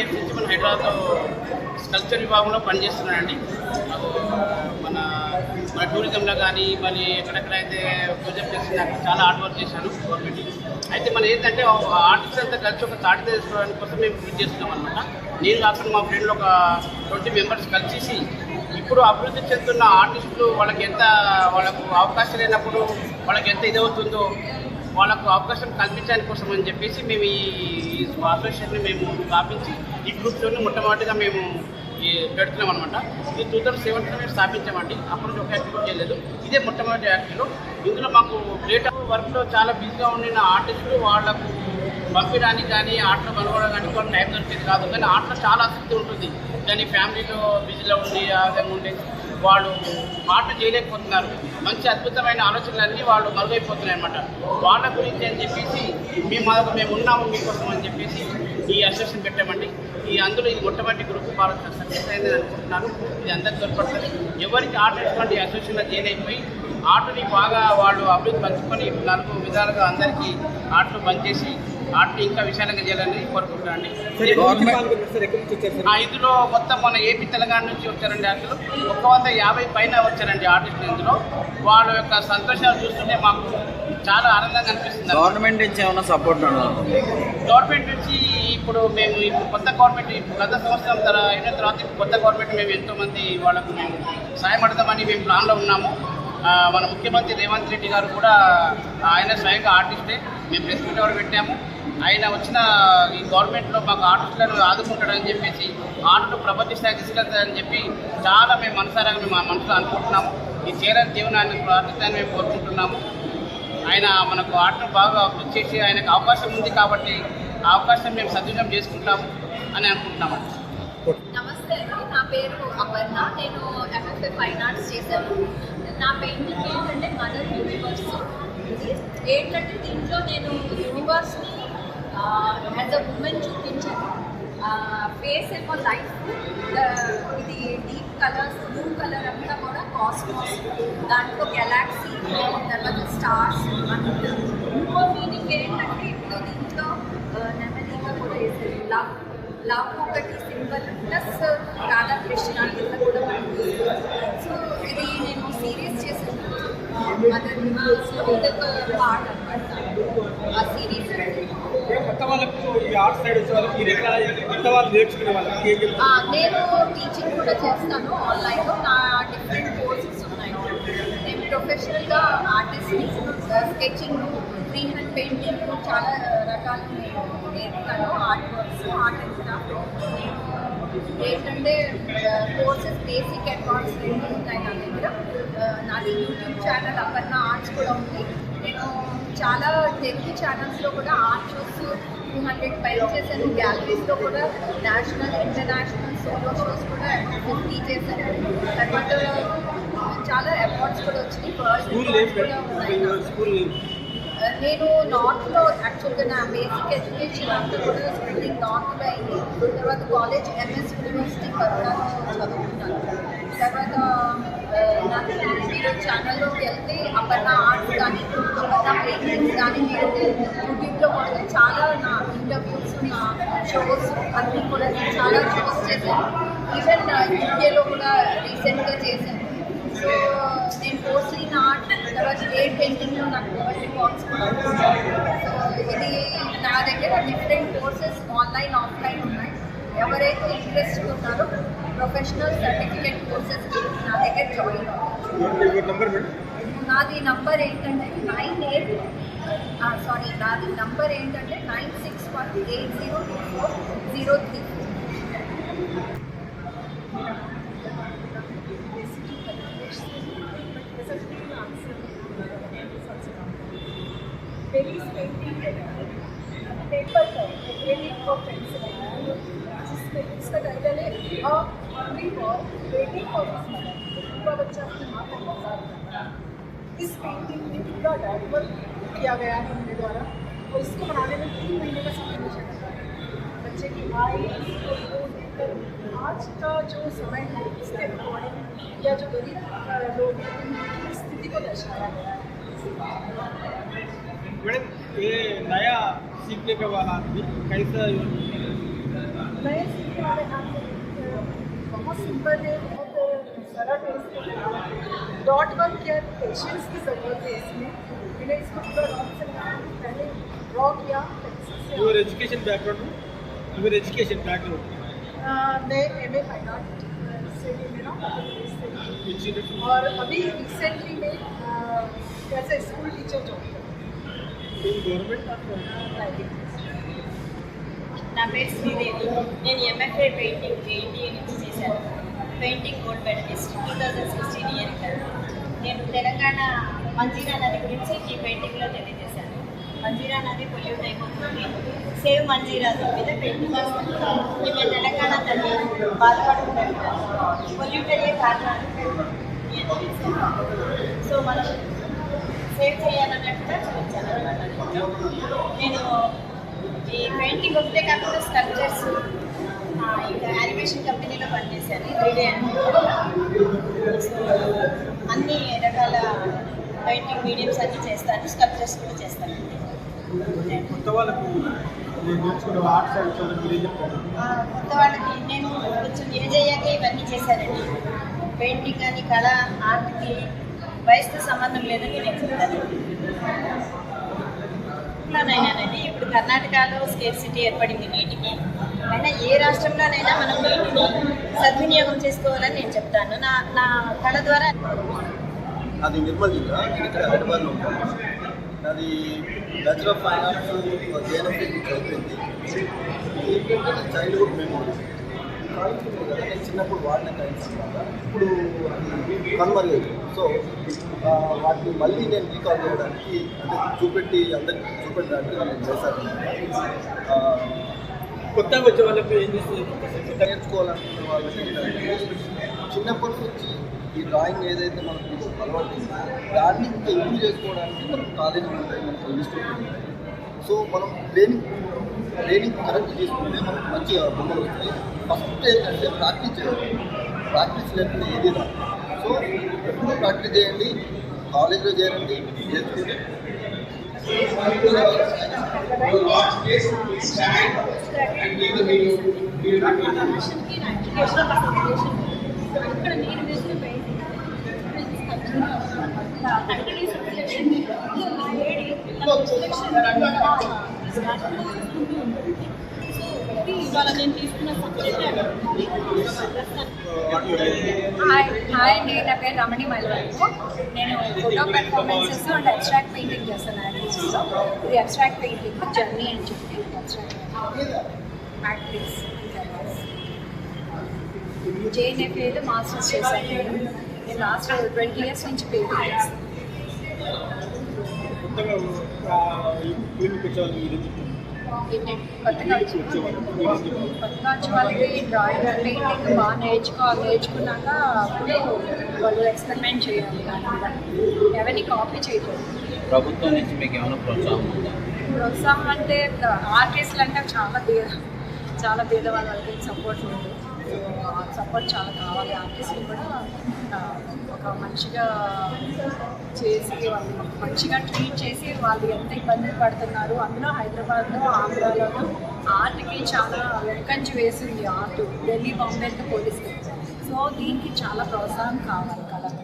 Years నుంచి మన హైదరాబాద్లో స్కల్చర్ విభాగంలో పనిచేస్తున్నానండి నాకు మన మన టూరిజంలో కానీ మరి ఎక్కడెక్కడైతే ప్రొజెక్ట్ చేసి నాకు చాలా హార్డ్ వర్క్ చేశాను గవర్నమెంట్ అయితే మన ఏంటంటే ఆర్టిస్ట్ అంతా కలిసి ఒక తాటి తీసుకోవడానికి కోసం మేము కృషి చేస్తున్నాం అనమాట నేను కాకుండా మా ఫ్రెండ్లు ఒక ట్వంటీ మెంబర్స్ కలిసి ఇప్పుడు అభివృద్ధి చెందుతున్న ఆర్టిస్టులు వాళ్ళకి ఎంత వాళ్ళకు అవకాశం లేనప్పుడు వాళ్ళకి ఎంత ఇదవుతుందో వాళ్ళకు అవకాశం కల్పించడానికి కోసం అని చెప్పేసి మేము ఈ అసోసియేషన్ని మేము స్థాపించి ఈ గ్రూప్లోనే మొట్టమొదటిగా మేము ఈ పెడుతున్నాం అనమాట ఇది టూ థౌసండ్ సెవెంటీలో మేము స్థాపించామండి. అప్పటి నుంచి ఒక యాక్టివ్ చేయలేదు. ఇదే మొట్టమొదటి యాక్టివ్లో ఇందులో మాకు గ్రేట్ వర్క్లో చాలా బిజీగా ఉండిన ఆర్టిస్టులు వాళ్ళకు పంపించడానికి కానీ ఆటలు కనుగొనడం కానీ కొన్ని టైం దొరికేది కాదు. కానీ ఆటలో చాలా ఆసక్తి ఉంటుంది. కానీ ఫ్యామిలీలో బిజీలో ఉండి ఆ విధంగా ఉండి వాళ్ళు ఆట చేయలేకపోతున్నారు. మంచి అద్భుతమైన ఆలోచనలన్నీ వాళ్ళు మరుగైపోతున్నాయి అన్నమాట. వాళ్ళ గురించి అని చెప్పేసి మేము మాకు మేము ఉన్నాము మీకోసం అని చెప్పేసి ఈ అసోసియేషన్ పెట్టామండి. ఈ అందులో ఇది మొట్టమొదటి గ్రూప్ బాగా సక్సెస్ అయిందని అనుకుంటున్నాను. ఇది అందరికి తోడ్పడుతుంది. ఎవరికి ఆట ఇటువంటి అసోసియేషన్లో జాయిన్ అయిపోయి ఆటని బాగా వాళ్ళు అభివృద్ధి పంచుకొని నాలుగు విధాలుగా అందరికీ ఆటలు పనిచేసి ఆటని ఇంకా విశాలంగా చేయాలని కోరుకుంటున్నానండి. ఆ, ఇందులో మొత్తం మన ఏపీ తెలంగాణ నుంచి వచ్చారండి ఆటలు ఒక్క వంద యాభై పైన వచ్చారండి ఆర్టిస్టులు ఇందులో. వాళ్ళ యొక్క సంతోషాలు చూస్తుంటే మాకు చాలా ఆనందంగా అనిపిస్తుంది. గవర్నమెంట్ నుంచి ఏమైనా సపోర్ట్ గవర్నమెంట్ నుంచి ఇప్పుడు మేము ఇప్పుడు కొత్త గవర్నమెంట్ ఇప్పుడు గత సంవత్సరం తర అయిన తర్వాత ఇప్పుడు కొత్త గవర్నమెంట్ మేము ఎంతోమంది వాళ్ళకు మేము సాయపడతామని మేము ప్లాన్లో ఉన్నాము. మన ముఖ్యమంత్రి రేవంత్ రెడ్డి గారు కూడా ఆయన స్వయంగా ఆర్టిస్టే. మేము ప్రెస్ మీట్ కూడా పెట్టాము. ఆయన వచ్చిన ఈ గవర్నమెంట్లో మాకు ఆర్టిస్టులను ఆదుకుంటాడని చెప్పేసి ఆర్టు ప్రపంచ స్థాయి చెప్పి చాలా మేము మనసారా మేము మా మనసులో అనుకుంటున్నాము. ఈ చేరని జీవనాన్ని ప్రార్థిస్తాయని మేము కోరుకుంటున్నాము. ఆయన మనకు ఆటను బాగా అభివృద్ధి చేసి ఆయనకు అవకాశం ఉంది కాబట్టి ఆ అవకాశం మేము సద్వినియోగం చేసుకుంటాము అని అనుకుంటున్నామండి. నమస్తే అండి నా పేరు అపర్ణ. నేను ఎంఎఫ్ఏ ఫైన్ ఆర్ట్స్ చేశాను. నా పెయింటింగ్ ఏంటంటే మదర్ యూనివర్స్. ఏంటంటే దీంట్లో నేను యూనివర్స్ని యాజ్ అ ఉమెన్ చూపించాను. ఫేస్ ఏమో లైఫ్ ఇది డీప్ కలర్స్ బ్లూ కలర్ అంతా కూడా కాస్మాస్. దాంట్లో గెలాక్సీ తర్వాత స్టార్స్ అంతా. ఇంకో మీనింగ్ ఏంటంటే ఇప్పుడు దీంట్లో నెమలిగా కూడా వేసేది లవ్ లవ్ ఒకటి సింబల్ ప్లస్ రాధాకృష్ణ కింద కూడా మనకి సో ఇది నేను సీరియస్ చేశాను. మదర్ సో ఇదొక పార్ట్ అనమాట. ఆ సిరీస్ కొత్త వాళ్ళకు ఈ ఆర్ట్ సైడ్ వచ్చే వాళ్ళకి మీరు ఎట్లా కొత్త వాళ్ళు నేర్చుకునే వాళ్ళకి ఏం చెప్తారు? ఆ, నేను టీచింగ్ కూడా చేస్తాను ఆన్లైన్లో నా డిఫరెంట్ కోర్సెస్ ఉన్నాయి. నేను ప్రొఫెషనల్గా ఆర్టిస్ట్ని స్కెచింగ్ ఫ్రీ హ్యాండ్ పెయింటింగ్ చాలా రకాలు నేను నేర్పుతాను. ఆర్ట్ వర్క్స్ ఆర్ట్ ఏంటంటే కోర్సెస్ బేసిక్ అడ్వాన్స్ రెండు ఉంటాయి నా దగ్గర. నాది యూట్యూబ్ ఛానల్ అపర్ణ ఆర్ట్స్ కూడా ఉంది. నేను చాలా తెలుగు ఛానల్స్లో కూడా ఆర్ట్ షోస్ టూ హండ్రెడ్ పైన చేశాను. గ్యాలరీస్లో కూడా నేషనల్ ఇంటర్నేషనల్ సోలో షోస్ కూడా ఫిఫ్టీ చేశాను. తర్వాత చాలా అవార్డ్స్ కూడా వచ్చినాయి. ఫస్ట్ కూడా ఉన్నాయి నేను నార్త్లో యాక్చువల్గా నా బేసిక్ ఎడ్యుకేషన్ అంతా కూడా స్పెండింగ్ నార్త్లో అయింది. తర్వాత కాలేజ్ ఎంఎస్ యూనివర్సిటీ పరంగా చదువుకుంటాను తర్వాత నాకు మీరు ఛానల్లోకి వెళ్తే అపర్ణ ఆర్ట్స్ కానీ అపర్ణ పెయింటింగ్స్ కానీ మీరు యూట్యూబ్లో కూడా చాలా నా ఇంటర్వ్యూస్ నా షోస్ అన్నీ కూడా నేను చాలా షోస్ చేశాను. ఈవెన్ యూకేలో కూడా రీసెంట్గా చేశాను. సో నేను మోస్ట్లీ నా ఆర్ట్ తర్వాత ఎయిర్ పెయింటింగ్లో నాకు. సో ఇది నా దగ్గర డిఫరెంట్ కోర్సెస్ ఆన్లైన్ ఆఫ్లైన్ ఉన్నాయి. ఎవరైతే ఇంట్రెస్ట్ ఉన్నారో ప్రొఫెషనల్ సర్టిఫికేట్ కోర్సెస్ నా దగ్గర జాయిన్ అవ్వచ్చు నాది నంబర్ ఏంటంటే నైన్ ఎయిట్ సారీ నాది నంబర్ ఏంటంటే nine six one eight zero two four zero three पूरा किया गया है मेरे द्वारा। और इसको बनाने में तीन महीने का समय मुझे लगा बच्चे की आई को देखकर आज का जो समय है इसके अकॉर्डिंग या जो गरीब लोग हैं उनकी स्थिति को दर्शाया गया है। మేడం ये नया सीखने का वाला आदमी कैसा नए सीखने वाले हाथ बहुत सिंपल है सारा टेस्ट डॉट वर्क किया है पेशेंस की ज़रूरत है इसमें। मैंने इसको पूरा रॉक से पहले ड्रॉ किया your education background your education background मैं एम ए फाइन आर्ट से मेरा और अभी रिसेंटली मैं एज स्कूल टीचर जॉब నా పేరు శ్రీదేవి నేను ఎంఎఫ్ఏ పెయింటింగ్ జేఈటీ నుంచి చేశాను painting gold medalist two thousand sixteen year నేను తెలంగాణ మంజీరా నది గురించి ఈ పెయింటింగ్లో తెలియజేశాను. మంజీరా నది పొల్యూట్ అయిపోతుంది. సేవ్ మంజీరా మీద పెయింటింగ్ చేశాను తెలంగాణ తల్లి బాధపడుతున్నారు పొల్యూట్ అయ్యే కారణాలు సో మనం సేవ్ చేయాలన్నట్టుగా చూపించాను అనమాట నేను ఈ పెయింటింగ్ ఒకటే కాకుండా స్కల్ప్చర్స్ యానిమేషన్ కంపెనీలో పనిచేశాను. త్రీడే అన్ని రకాల పెయింటింగ్ మీడియంస్ అన్ని చేస్తాను. స్కల్ప్చర్స్ కూడా చేస్తాను కొత్త వాళ్ళకు నేను కొత్త వాళ్ళకి కొంచెం ఏజ్ అయ్యాక ఇవన్నీ చేశానండి. పెయింటింగ్ అని కళ ఆర్ట్కి వయసుతో సంబంధం లేదని నేను చెప్తాను. ఇప్పుడు కర్ణాటకలో స్కేర్ సిటీ ఏర్పడింది నీటికి. అయినా ఏ రాష్ట్రంలోనైనా మనం నీటిని సద్వినియోగం చేసుకోవాలని నేను చెప్తాను. నా నా కళ ద్వారా అది నిర్మల్ జిల్లా. ఇక్కడ హైదరాబాద్లో ఉంటాను అది bachelor of finance arts JNF అయిపోయింది. చైల్డ్హుడ్ మెమోరీస్ కదా నేను చిన్నప్పుడు వాడిన కాయిన్స్ ఇప్పుడు అది కనుమరుగైంది సో వాటిని మళ్ళీ నేను రీకాల్ చేయడానికి అంటే చూపెట్టి అందరికి చూపెట్టడానికి నేను చేశాను కొత్తగా వచ్చే వాళ్ళకి ఏం చేస్తుంది? కొత్తగా నేర్చుకోవాలనుకున్న వాళ్ళకి చిన్నప్పటి నుంచి ఈ డ్రాయింగ్ ఏదైతే మనకు అలవాటు దాన్ని ఇంకా ఇంప్రూవ్ చేసుకోవడానికి మనకు కాలేజీలు ఉంటాయి మనకు ఇన్స్టిట్యూట్ ఉంటాయి. సో మనం ట్రైనింగ్ ట్రైనింగ్ కరెక్ట్ తీసుకుంటే మనకు మంచిగా బొమ్మలు వస్తాయి. ఫస్ట్ ఏంటంటే ప్రాక్టీస్ చేయాలి. ప్రాక్టీస్ లేకుండా ఏది రాదు. సో ఎప్పుడు ప్రాక్టీస్ చేయండి. కాలేజ్లో చేరండి చేసుకుని ఇక్కడ నేను వేసిన పెయింటింగ్ కంటిన్యూ సర్క్యులేషన్ ఇవాళ నేను తీసుకున్న సబ్జెక్ట్ హాయ్ హాయ్ అండి నా పేరు రమణి మైలవైపు నేను photo performances and abstract painting చేస్తాను యాక్టివ్స్లో ఇది అబ్స్ట్రాక్ట్ పెయింటింగ్ జర్నీ అని చెప్పి అబ్స్ట్రాక్ట్ ప్రాక్టీస్ జేఎన్ఎఫ్ఏలో మాస్టర్స్ చేశాను. నేను నేను లాస్ట్ ట్వంటీ ఇయర్స్ నుంచి పెయింటింగ్ చేస్తాను కొత్తగా వాళ్ళకి కొత్తగా వచ్చే వాళ్ళకి డ్రాయింగ్ పెయింటింగ్ బాగా నేర్చుకోవాలి నేర్చుకున్నాక అప్పుడు వాళ్ళు ఎక్స్పెరిమెంట్ చేయాలి. దాని మీద ఎవరిని కాపీ చేయకూడదు. ప్రభుత్వం నుంచి మీకు ఏమైనా ప్రోత్సాహం ఉందా? ప్రోత్సాహం అంటే ఆర్టిస్టులు అంటే చాలా పేద చాలా భేదవాళ్ళకి వాళ్ళకి సపోర్ట్ ఉంది. సపోర్ట్ చాలా కావాలి. ఆర్టిస్టులు కూడా ఒక మంచిగా చేసి వాళ్ళు మంచిగా ట్రీట్ చేసి వాళ్ళు ఎంత ఇబ్బందులు పడుతున్నారు. అందులో హైదరాబాద్లో ఆంధ్రాలోనూ ఆర్ట్కి చాలా వెనుకంచి వేసింది ఆర్ట్. ఢిల్లీ బాంబేతో పోలిస్తే సో దీనికి చాలా ప్రోత్సాహం కావాలి.